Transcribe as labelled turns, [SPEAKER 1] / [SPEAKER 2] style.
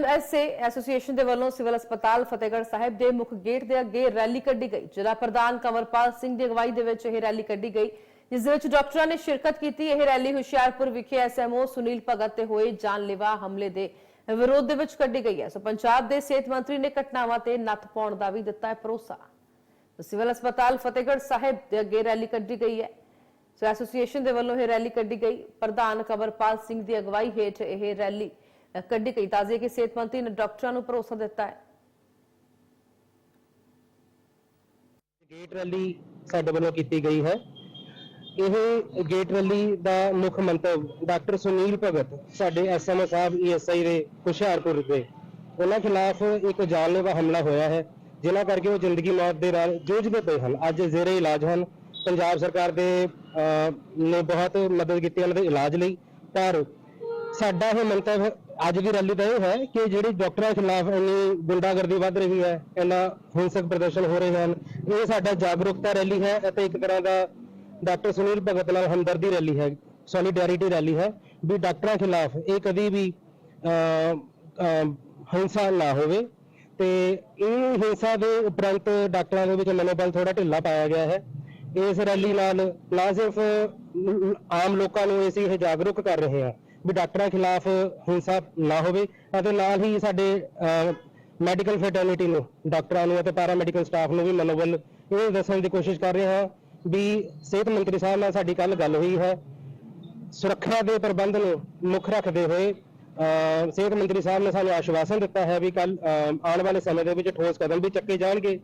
[SPEAKER 1] ਐਨਐਮਐਸਏ association ਦੇ ਵੱਲੋਂ civil ਹਸਪਤਾਲ ਫਤਿਹਗੜ੍ਹ ਸਾਹਿਬ ਦੇ ਮੁੱਖ ਗੇਟ ਦੇ ਅੱਗੇ ਰੈਲੀ ਕੱਢੀ ਗਈ, ਜ਼ਿਲ੍ਹਾ ਪ੍ਰਧਾਨ ਕਮਰਪਾਲ ਸਿੰਘ ਦੀ ਅਗਵਾਈ ਦੇ ਵਿੱਚ ਇਹ ਰੈਲੀ ਕੱਢੀ ਗਈ, ਜਿਸ ਦੇ ਵਿੱਚ ਡਾਕਟਰਾਂ ਨੇ ਸ਼ਿਰਕਤ ਕੀਤੀ। ਇਹ ਰੈਲੀ ਹੁਸ਼ਿਆਰਪੁਰ ਵਿਖੇ ਐਸਐਮਓ ਸੁਨੀਲ ਭਗਤ ਤੇ ਹੋਏ ਜਾਨਲੇਵਾ ਹਮਲੇ ਦੇ ਵਿਰੋਧ ਦੇ ਵਿੱਚ ਕੱਢੀ ਗਈ ਹੈ। ਸੋ ਪੰਜਾਬ ਦੇ ਸਿਹਤ ਮੰਤਰੀ ਨੇ ਘਟਨਾਵਾਂ ਤੇ ਨੱਥ ਪਾਉਣ ਦਾ ਵੀ ਦਿੱਤਾ ਹੈ ਭਰੋਸਾ। ਸਿਵਲ ਹਸਪਤਾਲ ਫਤਿਹਗੜ੍ਹ ਸਾਹਿਬ ਦੇ ਅੱਗੇ ਰੈਲੀ ਕੱਢੀ ਗਈ ਹੈ। ਸੋ ਐਸੋਸੀਏਸ਼ਨ ਦੇ ਵੱਲੋਂ ਇਹ ਰੈਲੀ ਕੱਢੀ ਗਈ। ਪ੍ਰਧਾਨ ਕਵਰਪਾਲ ਸਿੰਘ ਦੀ ਅਗਵਾਈ ਹੇਠ ਇਹ ਰੈਲੀ ਕੱਢੀ ਗਈ। ਤਾਜ਼ੇ ਕਿ ਸਿਹਤ ਮੰਤਰੀ ਨੇ ਡਾਕਟਰਾਂ ਨੂੰ ਭਰੋਸਾ ਦਿੱਤਾ ਹੈ।
[SPEAKER 2] ਗੇਟ ਰੈਲੀ ਸਾਡੇ ਵੱਲੋਂ ਕੀਤੀ ਗਈ ਹੈ। ਇਹ ਗੇਟ ਰੈਲੀ ਦਾ ਮੁੱਖ ਮੰਤਵ ਡਾਕਟਰ ਸੁਨੀਲ ਭਗਤ ਸਾਡੇ ਐਸਐਮਓ ਸਾਹਿਬ ਈਐਸਆਈ ਦੇ ਹੁਸ਼ਿਆਰਪੁਰ ਦੇ ਉਹਨਾਂ ਖਿਲਾਫ ਇੱਕ ਜਾਨਲੇਵਾ ਹਮਲਾ ਹੋਇਆ ਹੈ ਜਿਨ੍ਹਾਂ ਕਰਕੇ ਉਹ ਜ਼ਿੰਦਗੀ ਮੌਤ ਦੇ ਨਾਲ ਜੂਝਦੇ ਪਏ ਹਨ। ਅੱਜ ਜ਼ੇਰੇ ਇਲਾਜ ਹਨ। ਪੰਜਾਬ ਸਰਕਾਰ ਦੇ ਅਹ, ਨੇ ਬਹੁਤ ਮਦਦ ਕੀਤੀ ਉਹਨਾਂ ਦੇ ਇਲਾਜ ਲਈ ਪਰ ਸਾਡਾ ਇਹ ਮੰਤਵ ਅੱਜ ਦੀ ਰੈਲੀ ਦਾ ਇਹ ਹੈ ਕਿ ਜਿਹੜੀ ਡਾਕਟਰਾਂ ਖਿਲਾਫ ਇੰਨੀ ਗੁੰਡਾਗਰਦੀ ਵੱਧ ਰਹੀ ਹੈ ਇੰਨਾ ਹਿੰਸਕ ਪ੍ਰਦਰਸ਼ਨ ਹੋ ਰਹੇ ਹਨ ਇਹ ਸਾਡਾ ਜਾਗਰੂਕਤਾ ਰੈਲੀ ਹੈ ਅਤੇ ਇੱਕ ਤਰ੍ਹਾਂ ਦਾ ਡਾਕਟਰ ਸੁਨੀਲ ਭਗਤ ਨਾਲ ਹਮਦਰਦੀ ਰੈਲੀ ਹੈ ਸੋਲੀਡੈਰਿਟੀ ਰੈਲੀ ਹੈ ਵੀ ਡਾਕਟਰਾਂ ਖਿਲਾਫ ਇਹ ਕਦੀ ਵੀ ਅਹ, ਹਿੰਸਾ ਨਾ ਹੋਵੇ ਤੇ ਇਹ ਹਿੰਸਾ ਦੇ ਉਪਰੰਤ ਡਾਕਟਰਾਂ ਦੇ ਵਿੱਚ ਮਨੋਬਲ ਥੋੜਾ ਢਿੱਲਾ ਪਾਇਆ ਗਿਆ ਹੈ। ਇਸ ਰੈਲੀ ਨਾਲ ਨਾ ਸਿਰਫ ਆਮ ਲੋਕਾਂ ਨੂੰ ਅਸੀਂ ਇਹ ਜਾਗਰੂਕ ਕਰ ਰਹੇ ਹਾਂ। ਵੀ ਡਾਕਟਰਾਂ ਖਿਲਾਫ ਹਿੰਸਾ ਨਾ ਹੋਵੇ ਅਤੇ ਨਾਲ ਹੀ ਸਾਡੇ ਮੈਡੀਕਲ ਫੈਟਰਨਿਟੀ ਨੂੰ ਡਾਕਟਰਾਂ ਨੂੰ ਅਤੇ ਪੈਰਾ ਮੈਡੀਕਲ ਸਟਾਫ ਨੂੰ ਵੀ ਮਨੋਬਲ ਇਹ ਦੱਸਣ ਦੀ ਕੋਸ਼ਿਸ਼ ਕਰ ਰਹੇ ਹਾਂ ਵੀ ਸਿਹਤ ਮੰਤਰੀ ਸਾਹਿਬ ਨਾਲ ਸਾਡੀ ਕੱਲ ਗੱਲ ਹੋਈ ਹੈ। ਸੁਰੱਖਿਆ ਦੇ ਪ੍ਰਬੰਧ ਨੂੰ ਮੁੱਖ ਰੱਖਦੇ ਹੋਏ ਅਹ, ਸਿਹਤ ਮੰਤਰੀ ਸਾਹਿਬ ਨੇ ਸਾਨੂੰ ਆਸ਼ਵਾਸਨ ਦਿੱਤਾ ਹੈ ਵੀ ਕੱਲ ਆਉਣ ਵਾਲੇ ਸਮੇਂ ਦੇ ਵਿੱਚ ਠੋਸ ਕਦਮ ਵੀ ਚੱਕੇ ਜਾਣਗੇ।